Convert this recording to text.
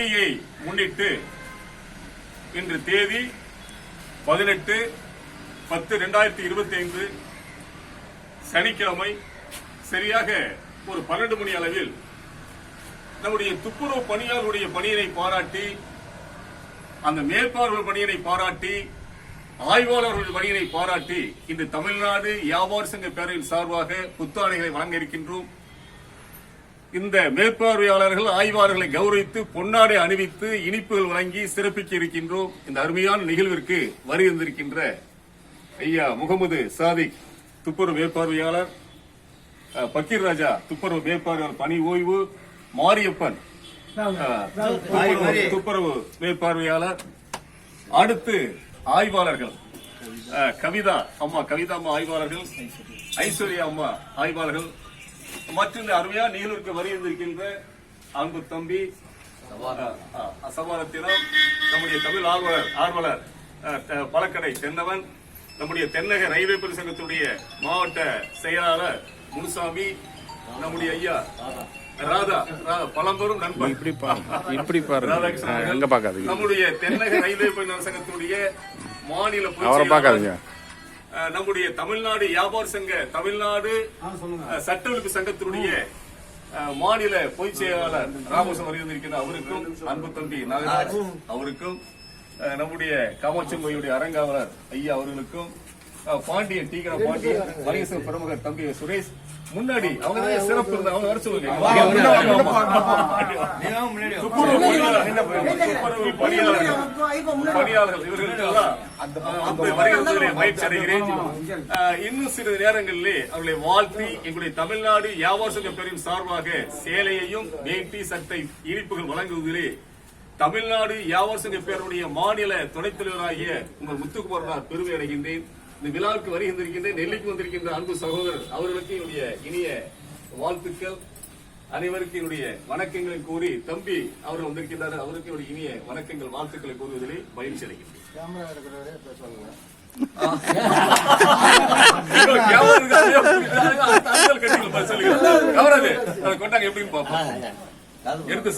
பண்டிகையை முன்னிட்டு இன்று தேதி பதினெட்டு பத்து ரெண்டாயிரத்தி இருபத்தி ஐந்து சனிக்கிழமை சரியாக ஒரு பன்னெண்டு மணி அளவில் நம்முடைய துப்புரவு பணியாளருடைய பணியினை பாராட்டி அந்த மேற்பார்வை பணியினை பாராட்டி ஆய்வாளர்கள் பணியினை பாராட்டி இன்று தமிழ்நாடு வியாபார சங்க பேரவையின் சார்பாக புத்தாடைகளை வழங்க இருக்கின்றோம். இந்த மேற்பார்வையாளர்கள் ஆய்வாளர்களை கௌரவித்து பொன்னாடை அணிவித்து இனிப்புகள் வழங்கி சிறப்பிக்க இருக்கின்றோம். இந்த அருமையான நிகழ்விற்கு வருகின்றிருக்கின்ற ஐயா முகமது சாதிக் துப்புரவு மேற்பார்வையாளர் பக்கீர் ராஜா துப்புரவு மேற்பார்வையாளர் பணி ஓய்வு மாரியப்பன் துப்புரவு- மேற்பார்வையாளர் அடுத்து ஆய்வாளர்கள் கவிதா அம்மா கவிதா அம்மா ஆய்வாளர்கள் ஐஸ்வர்யா அம்மா ஆய்வாளர்கள் மற்றும் இந்த அருமையான நிகழ்வுக்கு வருகின்றிருக்கின்ற அன்பு தம்பி சபாரத்தினம் நம்முடைய தமிழ் ஆர்வலர் ஆர்வலர் பழக்கடை தென்னவன் நம்முடைய தென்னக ரயில்வே பணி சங்கத்துடைய மாவட்ட செயலாளர் முனுசாமி நம்முடைய ஐயா ராதா ரா- பழம்பெரும் நண்பர் இப்படி பாருங்க இப்படி பாருங்க. ராதாகிருஷ்ணன் நம்முடைய தென்னக ரயில்வே பணியாளர் சங்கத்தினுடைய மாநில அவரை பார்க்காதீங்க. நம்முடைய தமிழ்நாடு வியாபார சங்க தமிழ்நாடு அஹ், சட்ட ஒழிப்பு சங்கத்தினுடைய மாநில பொதுச் செயலாளர் ராமோசம் வருகின்றிருக்கிற அவருக்கும் அன்பு தம்பி நாகராஜ் அவருக்கும் நம்முடைய காமாட்சங்கோயுடைய அரங்காவலர் ஐயா அவர்களுக்கும் பாண்டியன் டீகரா பாண்டியன் வணிகசங்க பிரமுகர் தம்பி சுரேஷ் முன்னாடி அவங்க தான் சிறப்பு இருந்தா அவங்க வர சொல்லுங்க துப்புரவு பணியாளர், துப்புரவு பணியாளர்கள் பணியாளர்கள் இவர்களுக்கெல்லாம் அந்த வருகிறதிலே மகிழ்ச்சி அடைகிறேன் அஹ், இன்னும் சிறிது நேரங்களிலே அவர்களை வாழ்த்தி எங்களுடைய தமிழ்நாடு வியாபார சங்க பேரின் சார்பாக சேலையையும் வேட்டி சட்டை இனிப்புகள் வழங்குவதிலே தமிழ்நாடு வியாபார சங்க பேருடைய மாநில துணைத் தலைவராகிய உங்கள் முத்துக்குமாரனார் பெருமை அடைகின்றேன் இந்த விழாவுக்கு வருகின்றிருக்கின்ற நெல்லிக்கு வந்திருக்கின்ற அன்பு சகோதரர் அவர்களுக்கு என்னுடைய இனிய வாழ்த்துக்கள். அனைவருக்கும் என்னுடைய வணக்கங்களை கூறி தம்பி அவர்கள் வந்திருக்கின்றார். அவருக்கு என்னுடைய இனிய வணக்கங்கள் வாழ்த்துக்களை கூறுவதிலே மகிழ்ச்சி அடைகின்றேன். எப்படின்னு பார்ப்போம். எடுத்து